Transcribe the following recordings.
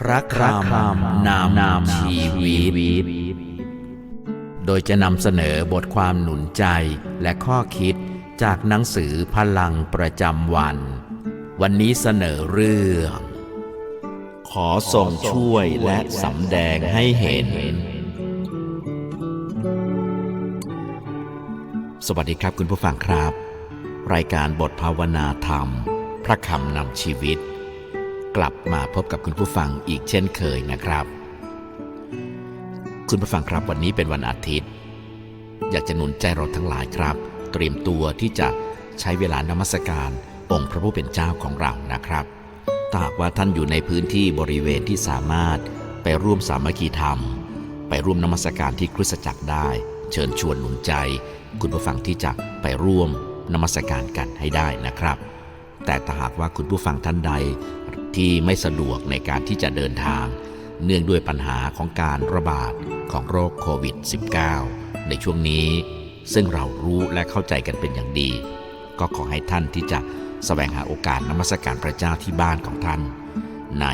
พระคำนามนามชีวิต โดยจะนำเสนอบทความหนุนใจและข้อคิดจากหนังสือพลังประจำวัน วันนี้เสนอเรื่อง ขอทรงช่วยและสำแดงให้เห็น สวัสดีครับคุณผู้ฟังครับ รายการบทภาวนาธรรม พระคำนำชีวิต กลับมาพบกับคุณผู้ฟังอีกเช่นเคยนะครับ คุณผู้ฟังครับวันนี้เป็นวันอาทิตย์ อยากจะหนุนใจเราทั้งหลายครับ เตรียมตัวที่จะใช้เวลานมัสการองค์พระผู้เป็นเจ้าของเรานะครับถ้าหากว่าท่านอยู่ในพื้นที่บริเวณที่สามารถไปร่วมสามัคคีธรรม ไปร่วมนมัสการที่คริสตจักรได้ เชิญชวนหนุนใจ คุณผู้ฟังที่จะไปร่วมนมัสการกันให้ได้นะครับ แต่ถ้าหากว่าคุณผู้ฟังท่านใด ที่ไม่สะดวกในการที่จะเดินทาง เนื่องด้วยปัญหาของการระบาดของโรคโควิด -19 ในช่วงนี้ ซึ่งเรารู้และเข้าใจกันเป็นอย่างดี ก็ขอให้ท่านที่จะแสวงหาโอกาสนมัสการพระเจ้าที่บ้านของท่าน ใน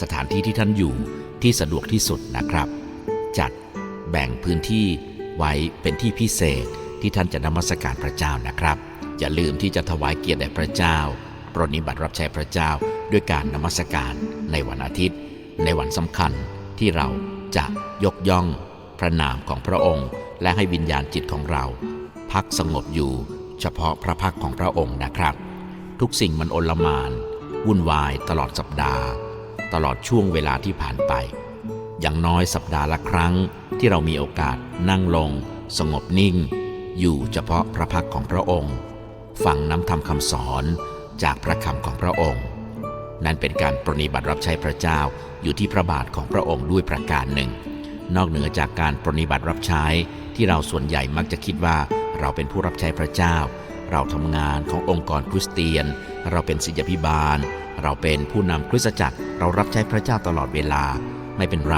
สถานที่ที่ท่านอยู่ที่สะดวกที่สุดนะครับ จัดแบ่งพื้นที่ไว้เป็นที่พิเศษที่ท่านจะนมัสการพระเจ้านะครับ อย่าลืมที่จะถวายเกียรติแด่พระเจ้า ปรนนิบัติรับใช้พระเจ้าด้วยการนมัสการในวันอาทิตย์ ในวันสำคัญที่เราจะยกย่องพระนามของพระองค์ และให้วิญญาณจิตของเรา พักสงบอยู่เฉพาะพระพักของพระองค์นะครับ ทุกสิ่งมันโอลมาน วุ่นวายตลอดสัปดาห์ ตลอดช่วงเวลาที่ผ่านไป อย่างน้อยสัปดาห์ละครั้งที่เรามีโอกาสนั่งลง สงบนิ่ง อยู่เฉพาะพระพักของพระองค์ ฟังน้ำธรรมคำสอน จากพระคำของพระองค์ นั่นเป็นการปรนิบัติรับใช้พระเจ้าอยู่ที่พระบาทของพระองค์ด้วยประการหนึ่ง นอกเหนือจากการปรนิบัติรับใช้ที่เราส่วนใหญ่มักจะคิดว่าเราเป็นผู้รับใช้พระเจ้า เราทำงานขององค์กรคริสเตียน เราเป็นศิษยพิบาล เราเป็นผู้นำคริสตจักร เรารับใช้พระเจ้าตลอดเวลา ไม่เป็นไร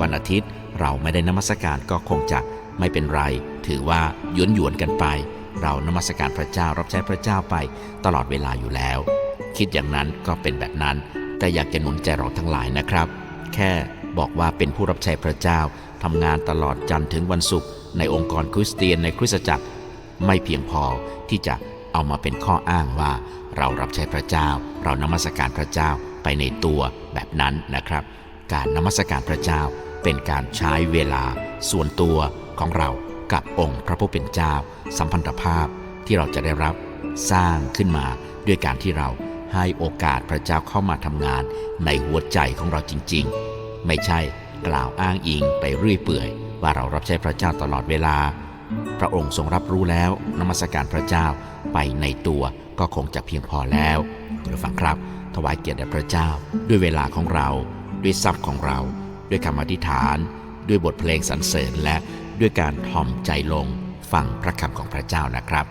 วันอาทิตย์เราไม่ได้นมัสการก็คงจะไม่เป็นไร ถือว่าหยวนหยวนกันไป เรานมัสการพระเจ้ารับใช้พระเจ้าไปตลอดเวลาอยู่แล้ว คิดอย่างนั้นก็เป็นแบบนั้น แต่อยากจะหนุนใจเราทั้งหลายนะครับ แค่บอกว่าเป็นผู้รับใช้พระเจ้าทำงานตลอดจันทร์ถึงวันศุกร์ในองค์กรคริสเตียนในคริสตจักร ไม่เพียงพอที่จะเอามาเป็นข้ออ้างว่า เรารับใช้พระเจ้า เรานมัสการพระเจ้าไปในตัวแบบนั้นนะครับ การนมัสการพระเจ้าเป็นการใช้เวลาส่วนตัวของเรา กับองค์พระผู้เป็นเจ้า สัมพันธภาพที่เราจะได้รับสร้างขึ้นมาด้วยการที่เราให้โอกาสพระเจ้าเข้ามาทำงานในหัวใจของเราจริง ๆ ไม่ใช่กล่าวอ้างอิงไปเรื่อยเปื่อย ว่าเรารับใช้พระเจ้าตลอดเวลา พระองค์ทรงรับรู้แล้วนมัสการพระเจ้าไปในตัวก็คงจะเพียงพอแล้วคุณผู้ฟังครับ ถวายเกียรติแด่พระเจ้า ด้วยเวลาของเรา ด้วยทรัพย์ของเรา ด้วยคำอธิษฐาน ด้วยบทเพลงสรรเสริญและ ด้วยการถ่อมใจลงฟังพระคำของพระเจ้านะครับ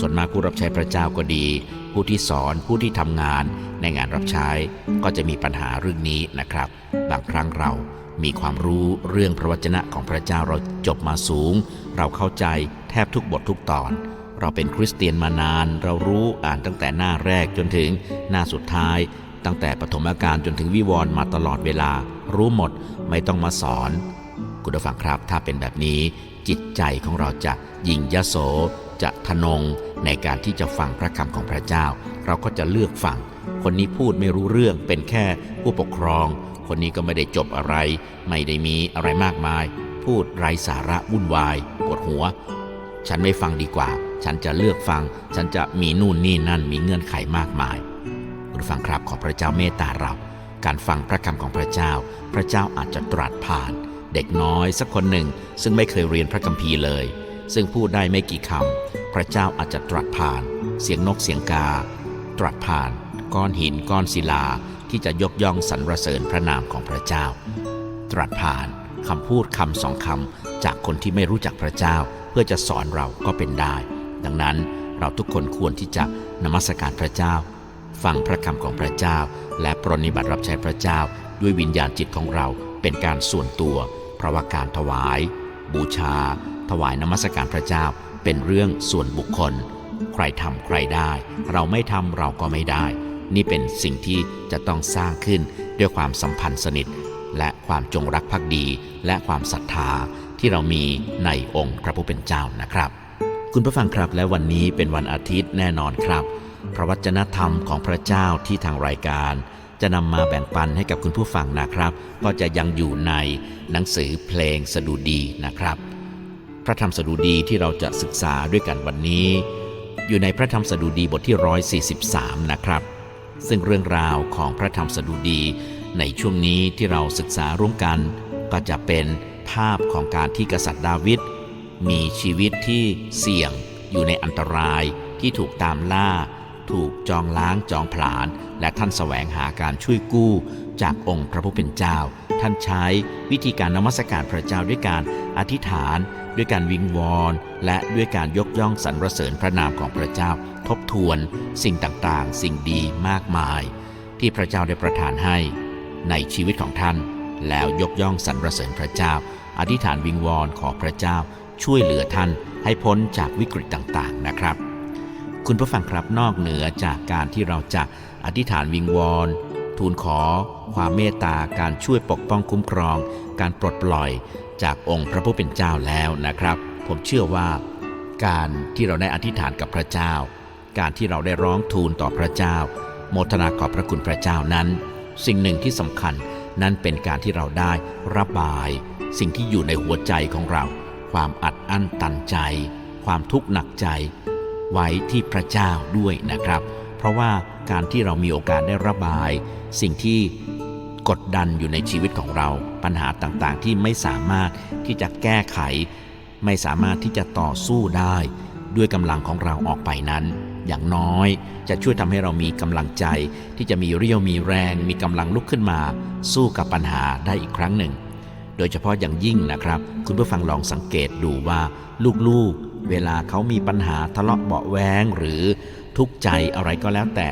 ส่วนมากผู้รับใช้พระเจ้าก็ดี ผู้ที่สอนผู้ที่ทำงานในงานรับใช้ก็จะมีปัญหาเรื่องนี้นะครับ บางครั้งเรามีความรู้เรื่องพระวจนะของพระเจ้าเราจบมาสูง เราเข้าใจแทบทุกบททุกตอน เราเป็นคริสเตียนมานาน เรารู้อ่านตั้งแต่หน้าแรกจนถึงหน้าสุดท้าย ตั้งแต่ปฐมกาลจนถึงวิวรณ์มาตลอดเวลา รู้หมดไม่ต้องมาสอน คุณผู้ฟังครับ ถ้าเป็นแบบนี้จิตใจของเราจะยิ่งยโส จะทะนงในการที่จะฟังพระคำของพระเจ้า เราก็จะเลือกฟัง คนนี้พูดไม่รู้เรื่องเป็นแค่ผู้ปกครอง คนนี้ก็ไม่ได้จบอะไร ไม่ได้มีอะไรมากมาย พูดไร้สาระวุ่นวายปวดหัว ฉันไม่ฟังดีกว่า ฉันจะเลือกฟัง ฉันจะมีนู่นนี่นั่นมีเงื่อนไขมากมายคุณฟังครับขอพระเจ้าเมตตาเรา การฟังพระคำของพระเจ้า พระเจ้าอาจจะตรัสผ่าน เด็กน้อยสักคนหนึ่ง ซึ่งไม่เคยเรียนพระคัมภีร์เลย ซึ่งพูดได้ไม่กี่คำพระเจ้าอาจจะตรัสผ่าน เสียงนกเสียงกา ตรัสผ่าน ก้อนหินก้อนศิลาที่จะยกย่องสรรเสริญพระนามของพระเจ้า ตรัสผ่านคำพูดคำสองคำจากคนที่ไม่รู้จักพระเจ้า เพื่อจะสอนเราก็เป็นได้ ดังนั้นเราทุกคนควรที่จะนมัสการพระเจ้า ฟังพระคำของพระเจ้า และปรนนิบัติรับใช้พระเจ้า ด้วยวิญญาณจิตของเราเป็นการส่วนตัว ราะว่าการถวาย บูชา ถวายนมัสการพระเจ้าเป็นเรื่องส่วนบุคคล ใครทำใครได้ เราไม่ทำเราก็ไม่ได้ นี่เป็นสิ่งที่จะต้องสร้างขึ้นด้วยความสัมพันธ์สนิท และความจงรักภักดี และความศรัทธาที่เรามีในองค์พระผู้เป็นเจ้านะครับ คุณผู้ฟังครับและวันนี้เป็นวันอาทิตย์แน่นอนครับ พระวจนะธรรมของพระเจ้าที่ทางรายการ จะนำมาแบ่งปันให้กับคุณผู้ฟังนะครับ ก็จะยังอยู่ในหนังสือเพลงสดุดีนะครับ พระธรรมสดุดีที่เราจะศึกษาด้วยกันวันนี้ อยู่ในพระธรรมสดุดีบทที่ 143 นะครับ ซึ่งเรื่องราวของพระธรรมสดุดีในช่วงนี้ที่เราศึกษาร่วมกัน ก็จะเป็นภาพของการที่กษัตริย์ดาวิดมีชีวิตที่เสี่ยงอยู่ในอันตรายที่ถูกตามล่า ถูกจองล้างจองผลาญและท่านแสวงหาการช่วยกู้ จากองค์พระผู้เป็นเจ้า ท่านใช้วิธีการนมัสการพระเจ้าด้วยการอธิษฐาน ด้วยการวิงวอน และด้วยการยกย่องสรรเสริญพระนามของพระเจ้า ทบทวนสิ่งต่างๆ สิ่งดีมากมาย ที่พระเจ้าได้ประทานให้ในชีวิตของท่าน แล้วยกย่องสรรเสริญพระเจ้า อธิษฐานวิงวอนขอพระเจ้า ช่วยเหลือท่านให้พ้นจากวิกฤตต่างๆนะครับ คุณผู้ฟังครับนอกเหนือจากการที่เราจะอธิษฐานวิงวอน ทูลขอ ความเมตตาการช่วยปกป้องคุ้มครอง การปลดปล่อยจากองค์พระผู้เป็นเจ้าแล้วนะครับ ผมเชื่อว่า การที่เราได้อธิษฐานกับพระเจ้า การที่เราได้ร้องทูลต่อพระเจ้า โมทนาขอบพระคุณพระเจ้านั้น สิ่งหนึ่งที่สำคัญนั่นเป็นการที่เราได้ระบาย สิ่งที่อยู่ในหัวใจของเรา ความอัดอั้นตันใจ ความทุกข์หนักใจ ไว้ที่พระเจ้าด้วยนะครับ เพราะว่าการที่เรามีโอกาสได้ระบาย สิ่งที่กดดันอยู่ในชีวิตของเรา ปัญหาต่างๆ ที่ไม่สามารถที่จะแก้ไข ไม่สามารถที่จะต่อสู้ได้ ด้วยกำลังของเราออกไปนั้น อย่างน้อยจะช่วยทำให้เรามีกำลังใจ ที่จะมีเรี่ยวมีแรง มีกำลังลุกขึ้นมา สู้กับปัญหาได้อีกครั้งหนึ่ง โดยเฉพาะอย่างยิ่งนะครับ คุณผู้ฟังลองสังเกตดูว่าลูกๆ เวลาเขามีปัญหาทะเลาะเบาะแวงหรือทุกข์ใจอะไรก็แล้วแต่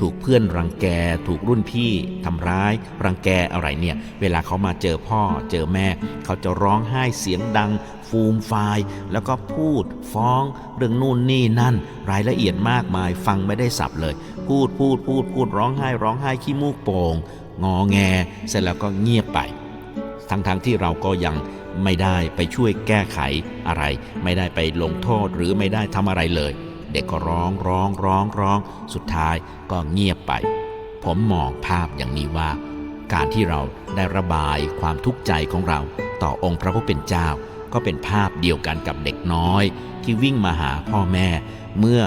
ถูกเพื่อนรังแก ถูกรุ่นพี่ทำร้าย รังแกอะไรเนี่ย เวลาเขามาเจอพ่อเจอแม่ เขาจะร้องไห้เสียงดัง ฟูมฟาย แล้วก็พูดฟ้อง เรื่องนู่นนี่นั่น รายละเอียดมากมายฟังไม่ได้สับเลย พูดพูดพูดพูดร้องไห้ร้องไห้ขี้มูกโป่งงอแง เสร็จแล้วก็เงียบไป ทั้งๆทที่เราก็ยัง ไม่ได้ไปช่วยแก้ไขอะไร ไม่ได้ไปลงโทษหรือไม่ได้ทำอะไรเลย เด็กก็ร้องร้องร้องร้อง สุดท้ายก็เงียบไป ผมมองภาพอย่างนี้ว่า การที่เราได้ระบายความทุกข์ใจของเรา ต่อองค์พระผู้เป็นเจ้า ก็เป็นภาพเดียวกันกับเด็กน้อย ที่วิ่งมาหาพ่อแม่ เมื่อ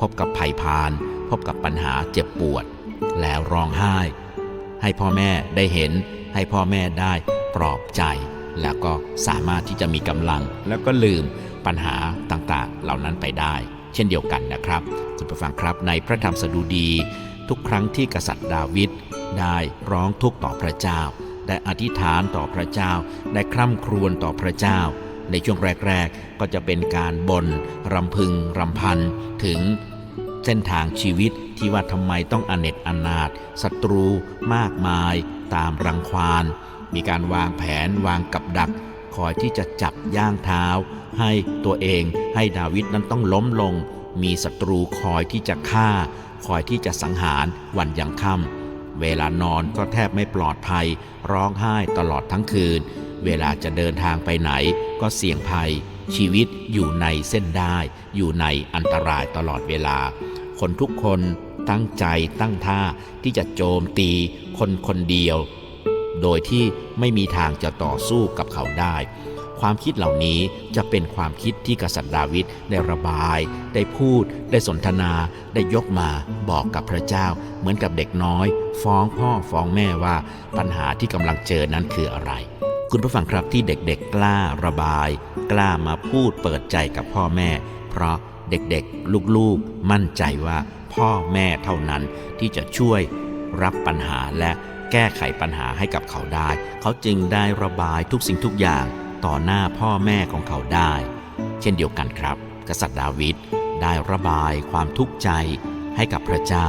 พบกับภัยพาน พบกับปัญหาเจ็บปวด แล้วร้องไห้ ให้พ่อแม่ได้เห็นให้พ่อแม่ได้ปลอบใจ แล้วก็สามารถที่จะมีกำลัง แล้วก็ลืมปัญหาต่างๆ เหล่านั้นไปได้ เช่นเดียวกันนะครับ คุณผู้ฟังครับในพระธรรมสดุดี ทุกครั้งที่กษัตริย์ดาวิดได้ร้องทุกข์ต่อพระเจ้า ได้อธิษฐานต่อพระเจ้า ได้คร่ำครวญต่อพระเจ้า ในช่วงแรก ๆ ก็จะเป็นการบน่นรำพึงรำพันถึงเส้นทางชีวิตที่ว่าทำไมต้องอเนจอนาถศัตรูมากมาย ตามรังควาน มีการวางแผนวางกับดัก คอยที่จะจับย่างเท้า ให้ตัวเองให้ดาวิดนั้นต้องล้มลง มีศัตรูคอยที่จะฆ่า คอยที่จะสังหารวันยังค่ำเวลานอนก็แทบไม่ปลอดภัย ร้องไห้ตลอดทั้งคืน เวลาจะเดินทางไปไหนก็เสี่ยงภัย ชีวิตอยู่ในเส้นได้ อยู่ในอันตรายตลอดเวลา คนทุกคนตั้งใจตั้งท่าที่จะโจมตีคนคนเดียว โดยที่ไม่มีทางจะต่อสู้กับเขาได้ ความคิดเหล่านี้จะเป็นความคิดที่กษัตริย์ดาวิดได้ระบาย ได้พูด ได้สนทนา ได้ยกมาบอกกับพระเจ้า เหมือนกับเด็กน้อย ฟ้องพ่อฟ้องแม่ว่าปัญหาที่กำลังเจอนั้นคืออะไรคุณผู้ฟังครับที่เด็กๆกล้าระบาย กล้ามาพูดเปิดใจกับพ่อแม่ เพราะเด็กๆลูกๆมั่นใจว่าพ่อแม่เท่านั้นที่จะช่วยรับปัญหาและ แก้ไขปัญหาให้กับเขาได้ เขาจึงได้ระบายทุกสิ่งทุกอย่างต่อหน้าพ่อแม่ของเขาได้ เช่นเดียวกันครับ กษัตริย์ดาวิดได้ระบายความทุกข์ใจให้กับพระเจ้า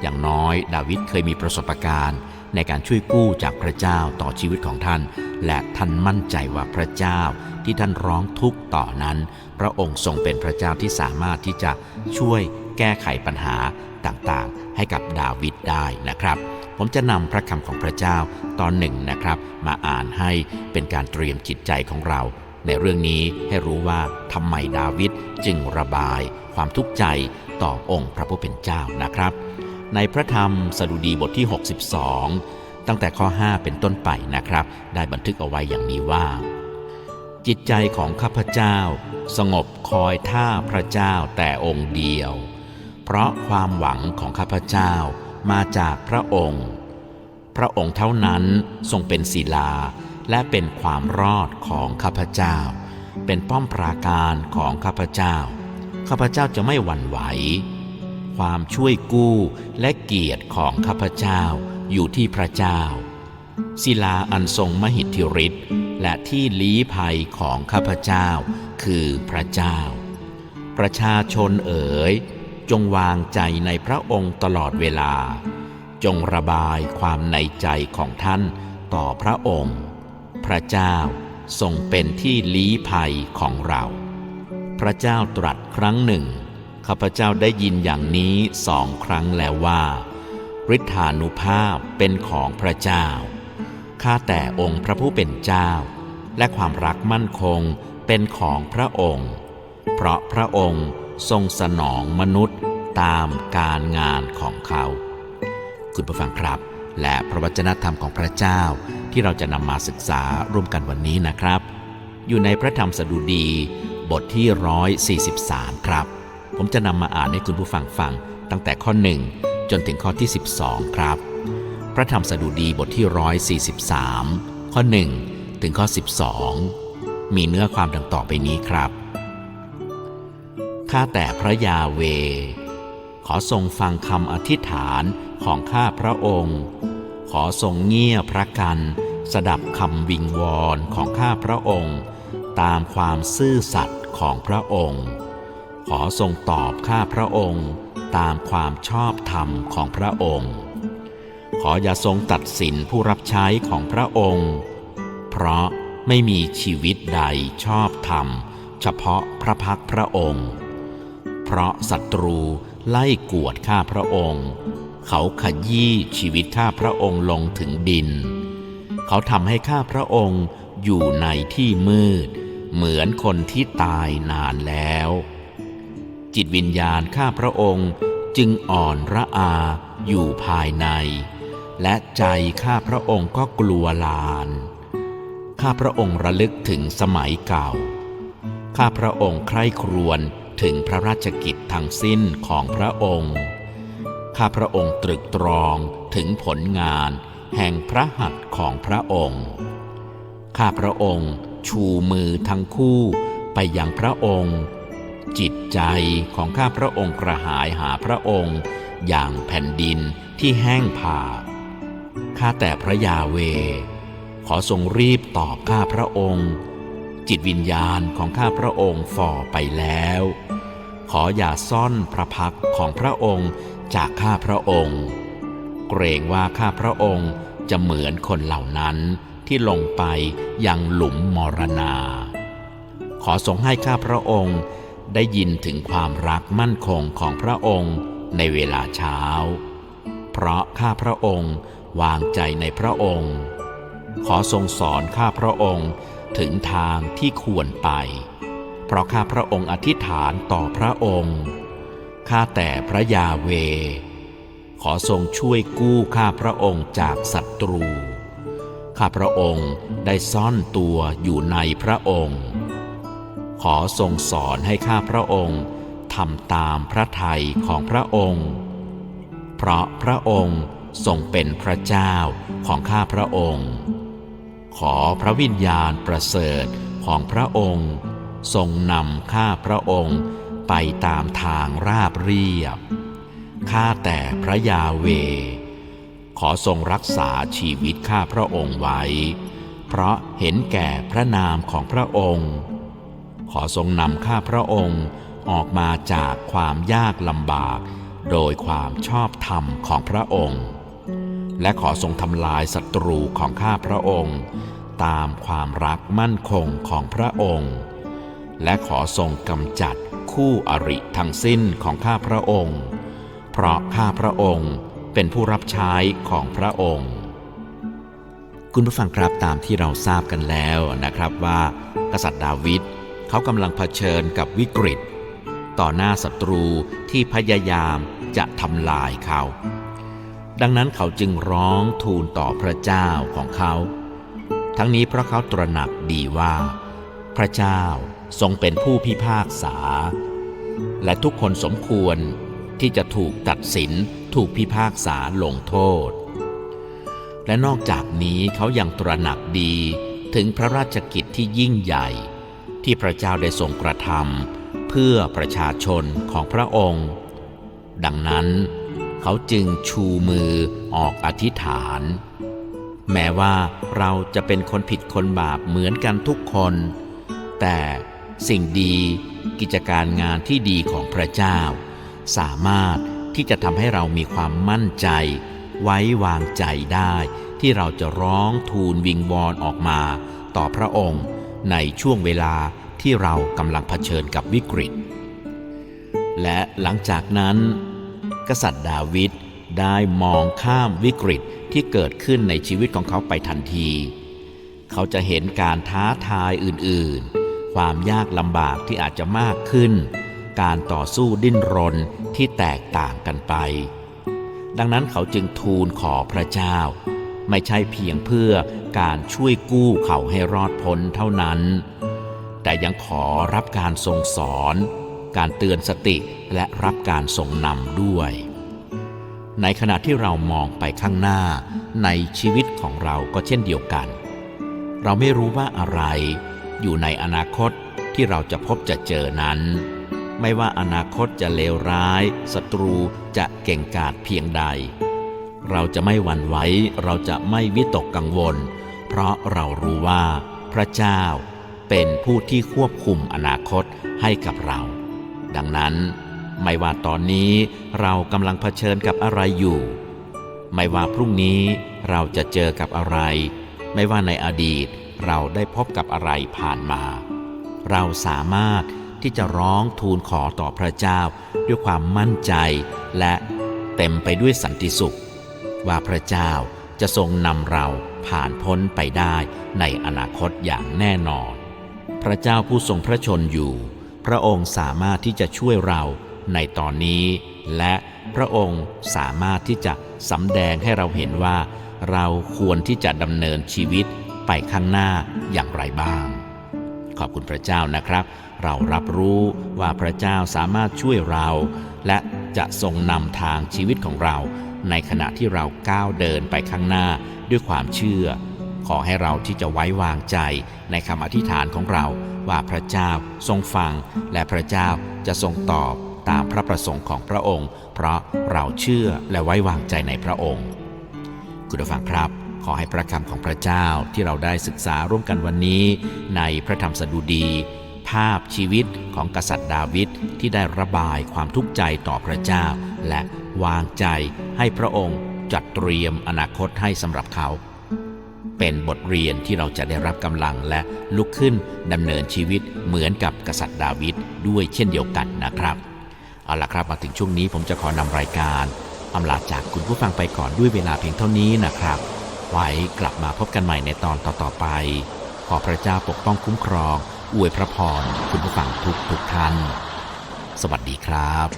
อย่างน้อยดาวิดเคยมีประสบการณ์ ในการช่วยกู้จากพระเจ้าต่อชีวิตของท่าน และท่านมั่นใจว่าพระเจ้าที่ท่านร้องทุกข์ต่อนั้น พระองค์ทรงเป็นพระเจ้าที่สามารถที่จะช่วยแก้ไขปัญหาต่างๆ ให้กับดาวิดได้นะครับ ผมจะนำพระคำของพระเจ้าตอนหนึ่งนะครับ มาอ่านให้เป็นการเตรียมจิตใจของเรา ในเรื่องนี้ให้รู้ว่าทำไมดาวิดจึงระบาย ความทุกข์ใจต่อองค์พระผู้เป็นเจ้านะครับ ในพระธรรมสดุดีบทที่ 62 ตั้งแต่ข้อ 5 เป็นต้นไปนะครับ ได้บันทึกเอาไว้อย่างนี้ว่า จิตใจของข้าพเจ้า สงบคอยท่าพระเจ้าแต่องค์เดียว เพราะความหวังของข้าพเจ้า มาจากพระองค์ พระองค์เท่านั้นทรงเป็นศิลาและเป็นความรอดของข้าพเจ้า เป็นป้อมปราการของข้าพเจ้า ข้าพเจ้าจะไม่หวั่นไหว ความช่วยกู้และเกียรติของข้าพเจ้าอยู่ที่พระเจ้า ศิลาอันทรงมหิทธิฤทธิ์และที่ลี้ภัยของข้าพเจ้าคือพระเจ้า ประชาชนเอ๋ย จงวางใจในพระองค์ตลอดเวลา จงระบายความในใจของท่านต่อพระองค์ พระเจ้าทรงเป็นที่ลี้ภัยของเรา พระเจ้าตรัสครั้งหนึ่ง ข้าพเจ้าได้ยินอย่างนี้สองครั้งแล้วว่าฤทธานุภาพเป็นของพระเจ้า ข้าแต่องค์พระผู้เป็นเจ้า และความรักมั่นคงเป็นของพระองค์ เพราะพระองค์ ทรงสนองมนุษย์ตามการงานของเขา คุณผู้ฟังครับ และพระวจนะธรรมของพระเจ้าที่เราจะนำมาศึกษาร่วมกันวันนี้นะครับ อยู่ในพระธรรมสดุดีบทที่ 143 ครับ ผมจะนำมาอ่านให้คุณผู้ฟังฟัง ตั้งแต่ข้อ 1 จนถึงข้อที่ 12 ครับ พระธรรมสดุดีบทที่ 143 ข้อ 1 ถึงข้อ 12 มีเนื้อความดังต่อไปนี้ครับ ข้าแต่พระยาเว ขอทรงฟังคำอธิษฐานของข้าพระองค์ ขอทรงเงี่ยพระกัน สดับคำวิงวอนของข้าพระองค์ ตามความซื่อสัตย์ของพระองค์ ขอทรงตอบข้าพระองค์ตามความชอบธรรมของพระองค์ ขออย่าทรงตัดสินผู้รับใช้ของพระองค์ เพราะไม่มีชีวิตใดชอบธรรม เฉพาะพระพักพระองค์ ราะศัตรูไล่กวดข้าพระองค์ เขาขยี้ชีวิตข้าพระองค์ลงถึงดิน เขาทำให้ข้าพระองค์อยู่ในที่มืด เหมือนคนที่ตายนานแล้ว จิตวิญญาณข้าพระองค์จึงอ่อนระอาอยู่ภายใน และใจข้าพระองค์ก็กลัวลาน ข้าพระองค์ระลึกถึงสมัยเก่า ข้าพระองค์ใคร่ครวญ ถึงพระราชกิจทั้งสิ้นของพระองค์ ข้าพระองค์ตรึกตรองถึงผลงานแห่งพระหัตถ์ของพระองค์ ข้าพระองค์ชูมือทั้งคู่ไปยังพระองค์ จิตใจของข้าพระองค์กระหายหาพระองค์ อย่างแผ่นดินที่แห้งผาข้าแต่พระยาเว ขอทรงรีบตอบข้าพระองค์ จิตวิญญาณของข้าพระองค์ฝ่อไปแล้ว ขออย่าซ่อนพระพักของพระองค์จากข้าพระองค์ เกรงว่าข้าพระองค์จะเหมือนคนเหล่านั้นที่ลงไปยังหลุมมรณา ขอทรงให้ข้าพระองค์ได้ยินถึงความรักมั่นคงของพระองค์ในเวลาเช้า เพราะข้าพระองค์วางใจในพระองค์ ขอทรงสอนข้าพระองค์ ถึงทางที่ควรไป เพราะข้าพระองค์อธิษฐานต่อพระองค์ ข้าแต่พระยาเว ขอทรงช่วยกู้ข้าพระองค์จากศัตรู ข้าพระองค์ได้ซ่อนตัวอยู่ในพระองค์ ขอทรงสอนให้ข้าพระองค์ทำตามพระทัยของพระองค์ เพราะพระองค์ทรงเป็นพระเจ้าของข้าพระองค์ ขอพระวิญญาณประเสริฐของพระองค์ทรงนำข้าพระองค์ไปตามทางราบเรียบ ข้าแต่พระยาเว ขอทรงรักษาชีวิตข้าพระองค์ไว้ เพราะเห็นแก่พระนามของพระองค์ ขอทรงนำข้าพระองค์ออกมาจากความยากลำบาก โดยความชอบธรรมของพระองค์ และขอทรงทำลายศัตรูของข้าพระองค์ ตามความรักมั่นคงของพระองค์ และขอทรงกำจัดคู่อริทั้งสิ้นของข้าพระองค์ เพราะข้าพระองค์เป็นผู้รับใช้ของพระองค์ คุณผู้ฟังครับตามที่เราทราบกันแล้วนะครับว่า กษัตริย์ดาวิดเขากำลังเผชิญกับวิกฤต ต่อหน้าศัตรูที่พยายามจะทำลายเขา ดังนั้นเขาจึงร้องทูลต่อพระเจ้าของเขา ทั้งนี้เพราะเขาตระหนักดีว่า พระเจ้าทรงเป็นผู้พิพากษา และทุกคนสมควรที่จะถูกตัดสินถูกพิพากษาลงโทษ และนอกจากนี้เขายังตระหนักดีถึงพระราชกิจที่ยิ่งใหญ่ ที่พระเจ้าได้ทรงกระทำเพื่อประชาชนของพระองค์ ดังนั้น เขาจึงชูมือออกอธิษฐาน แม้ว่าเราจะเป็นคนผิดคนบาปเหมือนกันทุกคน แต่สิ่งดีกิจการงานที่ดีของพระเจ้า สามารถที่จะทำให้เรามีความมั่นใจ ไว้วางใจได้ ที่เราจะร้องทูลวิงวอนออกมาต่อพระองค์ในช่วงเวลาที่เรากำลังเผชิญกับวิกฤต และหลังจากนั้น กษัตริย์ดาวิดได้มองข้ามวิกฤตที่เกิดขึ้นในชีวิตของเขาไปทันที เขาจะเห็นการท้าทายอื่นๆ ความยากลำบากที่อาจจะมากขึ้น การต่อสู้ดิ้นรนที่แตกต่างกันไป ดังนั้นเขาจึงทูลขอพระเจ้า ไม่ใช่เพียงเพื่อการช่วยกู้เขาให้รอดพ้นเท่านั้น แต่ยังขอรับการทรงสอน การเตือนสติและรับการทรงนำด้วย ในขณะที่เรามองไปข้างหน้าในชีวิตของเราก็เช่นเดียวกัน เราไม่รู้ว่าอะไร อยู่ในอนาคตที่เราจะพบจะเจอนั้น ไม่ว่าอนาคตจะเลวร้ายศัตรูจะเก่งกาจเพียงใด เราจะไม่หวั่นไหวเราจะไม่วิตกกังวล เพราะเรารู้ว่า พระเจ้าเป็นผู้ที่ควบคุมอนาคตให้กับเรา ดังนั้น ไม่ว่าตอนนี้เรากำลังเผชิญกับอะไรอยู่ ไม่ว่าพรุ่งนี้เราจะเจอกับอะไร ไม่ว่าในอดีตเราได้พบกับอะไรผ่านมา เราสามารถที่จะร้องทูลขอต่อพระเจ้าด้วยความมั่นใจและเต็มไปด้วยสันติสุข ว่าพระเจ้าจะทรงนำเราผ่านพ้นไปได้ในอนาคตอย่างแน่นอน พระเจ้าผู้ทรงพระชนอยู่ พระองค์สามารถที่จะช่วยเราในตอนนี้ และพระองค์สามารถที่จะสำแดงให้เราเห็นว่า เราควรที่จะดำเนินชีวิตไปข้างหน้าอย่างไรบ้าง ขอบคุณพระเจ้านะครับ เรารับรู้ว่าพระเจ้าสามารถช่วยเรา และจะทรงนำทางชีวิตของเรา ในขณะที่เราก้าวเดินไปข้างหน้าด้วยความเชื่อ ขอให้เราที่จะไว้วางใจในคำอธิษฐานของเราว่าพระเจ้าทรงฟัง และพระเจ้าจะทรงตอบตามพระประสงค์ของพระองค์ เพราะเราเชื่อและไว้วางใจในพระองค์ คุณผู้ฟังครับ ขอให้พระคำของพระเจ้าที่เราได้ศึกษาร่วมกันวันนี้ ในพระธรรมสดุดี ภาพชีวิตของกษัตริย์ดาวิดที่ได้ระบายความทุกข์ใจต่อพระเจ้า และวางใจให้พระองค์จัดเตรียมอนาคตให้สำหรับเขา เป็นบทเรียนที่เราจะได้รับกำลังและลุกขึ้นดำเนินชีวิตเหมือนกับกษัตริย์ดาวิดด้วยเช่นเดียวกันนะครับเอาละครับมาถึงช่วงนี้ผมจะขอนำรายการอำลาจากคุณผู้ฟังไปก่อนด้วยเวลาเพียงเท่านี้นะครับ ไว้กลับมาพบกันใหม่ในตอนต่อๆไป ขอพระเจ้าปกป้องคุ้มครอง อวยพระพรคุณผู้ฟังทุกทุกท่าน สวัสดีครับ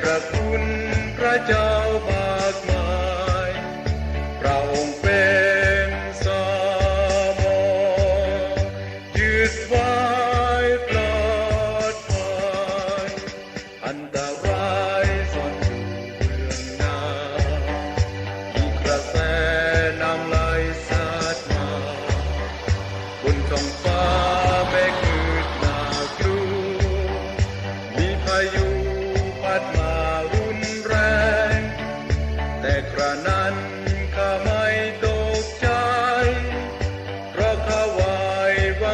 พระคุณพระเจ้า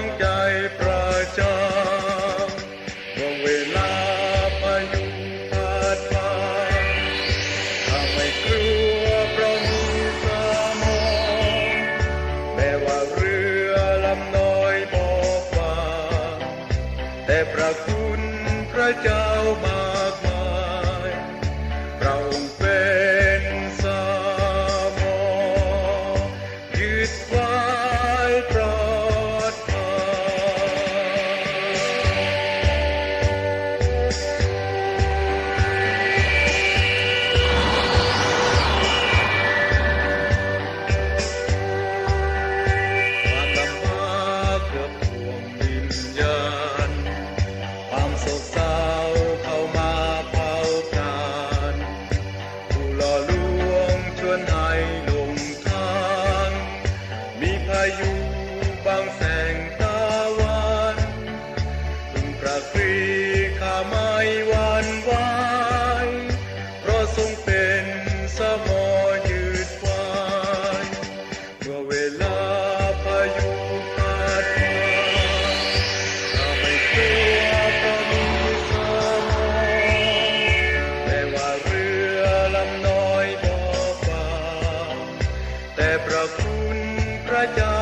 ว I die.